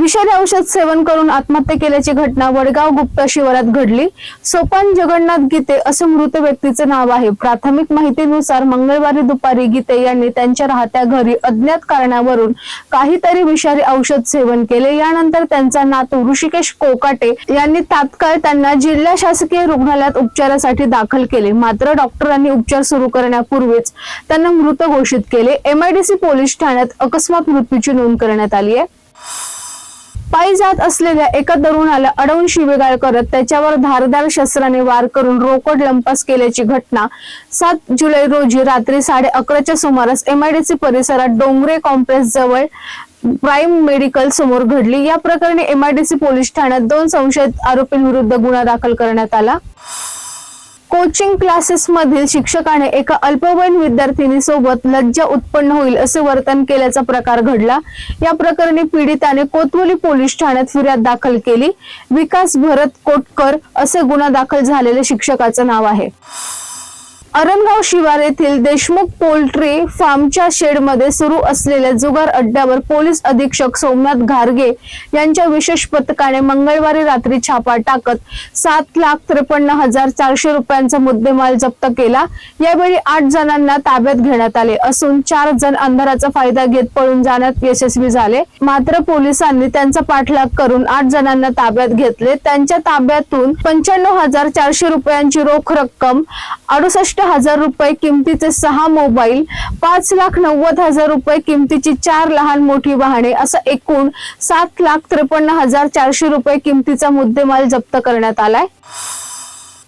विषारी औषध सेवन करून आत्महत्या केल्याची घटना वडगाव गुप्ता शिवारात घडली. सोपान जगन्नाथ गीते असं मृत व्यक्तीचे नाव आहे. प्राथमिक माहितीनुसार मंगळवारी दुपारी गीते यांनी त्यांच्या राहत्या घरी अज्ञात कारणावरून काहीतरी विषारी औषध सेवन केले. यानंतर त्यांचा नातू ऋषिकेश कोकाटे यांनी तात्काळ त्यांना जिल्हा शासकीय रुग्णालयात उपचारासाठी दाखल केले. मात्र डॉक्टरांनी उपचार सुरू करण्यापूर्वीच त्यांना मृत घोषित केले. एमआयडीसी पोलीस ठाण्यात अकस्मात मृत्यूची नोंद करण्यात आली आहे. पायी जात असलेल्या एका तरुणाला अडवून शिवेगाळ करत त्याच्यावर धारदार शस्त्राने वार करून रोकड लंपास केल्याची घटना सात जुलै रोजी रात्री साडे अकराच्या सुमारास एमआयडीसी परिसरात डोंगरे कॉम्प्लेक्स जवळ प्राईम मेडिकल समोर घडली. या प्रकरणी एमआयडीसी पोलीस ठाण्यात दोन संशयित आरोपींविरुद्ध गुन्हा दाखल करण्यात आला. कोचिंग क्लासेस मधील शिक्षकाने एका अल्पवयीन विद्यार्थिनी सोबत लज्जा उत्पन्न होईल असे वर्तन केल्याचा प्रकार घडला. या प्रकरणी पीडिताने कोतवली पोलीस ठाण्यात फिर्याद दाखल केली. विकास भरत कोटकर असे गुन्हा दाखल झालेले शिक्षकाचं नाव आहे. अरणगाव शिवार येथील देशमुख पोल्ट्री फार्मच्या शेडमध्ये सुरू असलेल्या जुगार अड्ड्यावर पोलीस अधीक्षक सोमनाथ घारगे यांच्या विशेष पथकाने मंगळवारी रात्री छापा टाकत सात लाख त्रेपन्न हजार चारशे रुपयांचा मुद्देमाल जप्त केला. यावेळी आठ जणांना ताब्यात घेण्यात आले असून चार जण अंधाराचा फायदा घेत पळून जाण्यात यशस्वी झाले. मात्र पोलिसांनी त्यांचा पाठलाग करून आठ जणांना ताब्यात घेतले. त्यांच्या ताब्यातून पंच्याण्णव हजार चारशे रुपयांची रोख रक्कम अडुसष्ट हजार रुपये किमतीचे सहा मोबाईल पाच लाख नव्वद हजार रुपये किमतीची चार लहान मोठी वाहने असं एकूण सात लाख त्रेपन्न हजार चारशे रुपये किमतीचा मुद्देमाल जप्त करण्यात आलाय.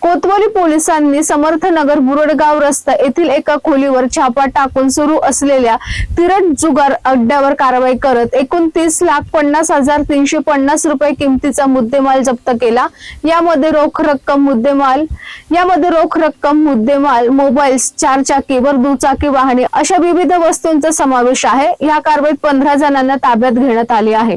कोतवाली पोलिसांनी समर्थनगर बुरडगाव रस्ता येथील एका खोलीवर छापा टाकून सुरू असलेल्या तिरट जुगार अड्ड्यावर कारवाई करत एकोणतीस लाख पन्नास हजार तीनशे पन्नास रुपये किमतीचा मुद्देमाल जप्त केला. यामध्ये रोख रक्कम मुद्देमाल यामध्ये रोख रक्कम मुद्देमाल मोबाईल्स चार चाकी वर दुचाकी वाहने अशा विविध वस्तूंचा समावेश आहे. या कारवाईत पंधरा जणांना ताब्यात घेण्यात आले आहे.